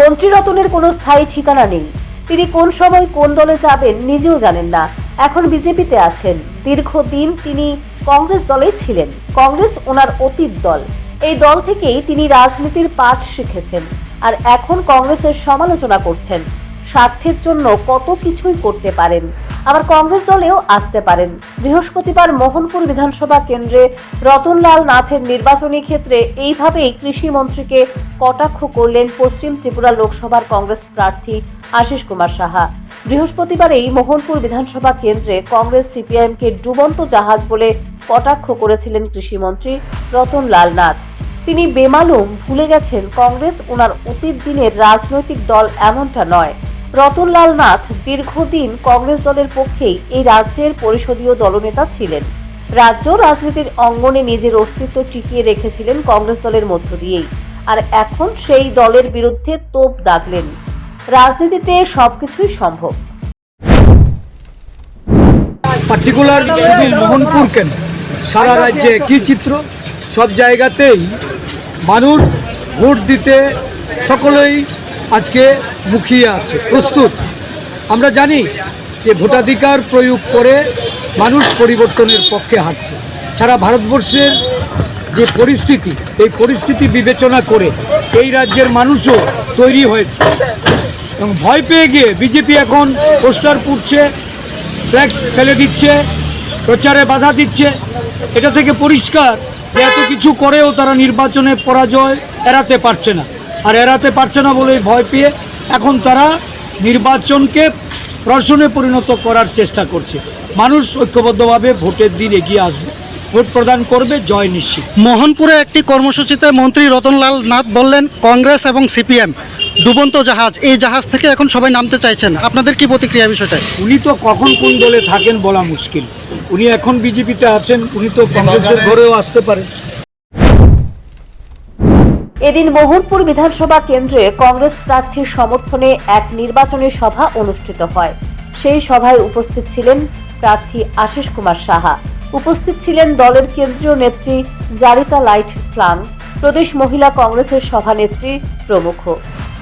মন্ত্রী রতনের কোনো স্থায়ী ঠিকানা নেই। তিনি কোন সময় কোন দলে যাবেন নিজেও জানেন না। এখন বিজেপিতে আছেন। দীর্ঘদিন তিনি কংগ্রেস দলেই ছিলেন। কংগ্রেস ওনার অতীত দল। এই দল থেকেই তিনি রাজনীতির পাঠ শিখেছেন আর এখন কংগ্রেসের সমালোচনা করছেন। স্বার্থের জন্য কত কিছুই করতে পারেন। আবার কংগ্রেস দলেও আসতে পারেন। বৃহস্পতিবার মোহনপুর বিধানসভা কেন্দ্রে রতনলাল নাথের নির্বাচনী ক্ষেত্রে এইভাবেই কৃষিমন্ত্রীকে কটাক্ষ করলেন পশ্চিম ত্রিপুরা লোকসভার কংগ্রেস প্রার্থী আশিস কুমার সাহা। বৃহস্পতিবারেই মোহনপুর বিধানসভা কেন্দ্রে কংগ্রেস সিপিআইএমকে ডুবন্ত জাহাজ বলে কটাক্ষ করেছিলেন কৃষিমন্ত্রী রতনলাল নাথ। তিনি বেমালুম, ভুলে গেছেন, কংগ্রেস ওনার অতীত দিনের রাজনৈতিক দল এমনটা নয়। রতনলাল নাথ দীর্ঘদিন কংগ্রেস দলের পক্ষেই এই রাজ্যের পরিষদীয় দলনেতা ছিলেন। রাজ্য রাজনীতির অঙ্গনে নিজের অস্তিত্ব টিকিয়ে রেখেছিলেন কংগ্রেস দলের মধ্য দিয়েই। আর এখন সেই দলের বিরুদ্ধে তোপ দাগলেন। রাজনীতিতে সবকিছুই সম্ভব। পার্টিকুলার শুধু মোহনপুর কেন? সারা রাজ্যে কি চিত্র? সব জায়গাতেই মানুষ ভোট দিতে সকলেই আজকে মুখিয়ে আছে, প্রস্তুত। আমরা জানি যে ভোটাধিকার প্রয়োগ করে মানুষ পরিবর্তনের পক্ষে হাঁটছে। সারা ভারতবর্ষের যে পরিস্থিতি, এই পরিস্থিতি বিবেচনা করে এই রাজ্যের মানুষও তৈরি হয়েছে। এবং ভয় পেয়ে গিয়ে বিজেপি এখন পোস্টার পুড়ছে ফ্ল্যাক্স ফেলে দিচ্ছে, প্রচারে বাধা দিচ্ছে। এটা থেকে পরিষ্কার যে এত কিছু করেও তারা নির্বাচনে পরাজয় এড়াতে পারছে না। আর এড়াতে পারছে না বলেই ভয় পেয়ে এখন তারা নির্বাচনকে প্রশ্নে পরিণত করার চেষ্টা করছে। মানুষ ঐক্যবদ্ধভাবে ভোটের দিন এগিয়ে আসবে। ভোট প্রদান করবে জয় নিশ্চিত। মোহনপুরে একটি কর্মসূচিতে মন্ত্রী রতনলাল নাথ বললেন কংগ্রেস এবং সিপিএম ডুবন্ত জাহাজ এই জাহাজ থেকে এখন সবাই নামতে চাইছেন। আপনাদের কি প্রতিক্রিয়া বিষয়টা উনি তো কখন কোন দলে থাকেন বলা মুশকিল। উনি এখন বিজেপিতে আছেন উনি তো কংগ্রেসের ঘরেও আসতে পারেন। এদিন মোহনপুর বিধানসভা কেন্দ্রে কংগ্রেস প্রার্থীর সমর্থনে এক নির্বাচনী সভা অনুষ্ঠিত হয়। সেই সভায় উপস্থিত ছিলেন প্রার্থী আশিস কুমার সাহা। উপস্থিত ছিলেন দলের কেন্দ্রীয় নেত্রী জারিতা লাইট ফ্লাং, প্রদেশ মহিলা কংগ্রেসের সভানেত্রী প্রমুখ।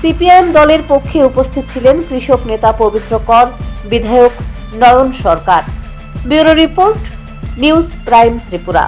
সিপিআইএম দলের পক্ষে উপস্থিত ছিলেন কৃষক নেতা পবিত্র কর, বিধায়ক Nayan Sarkar. Bureau report, news prime Tripura.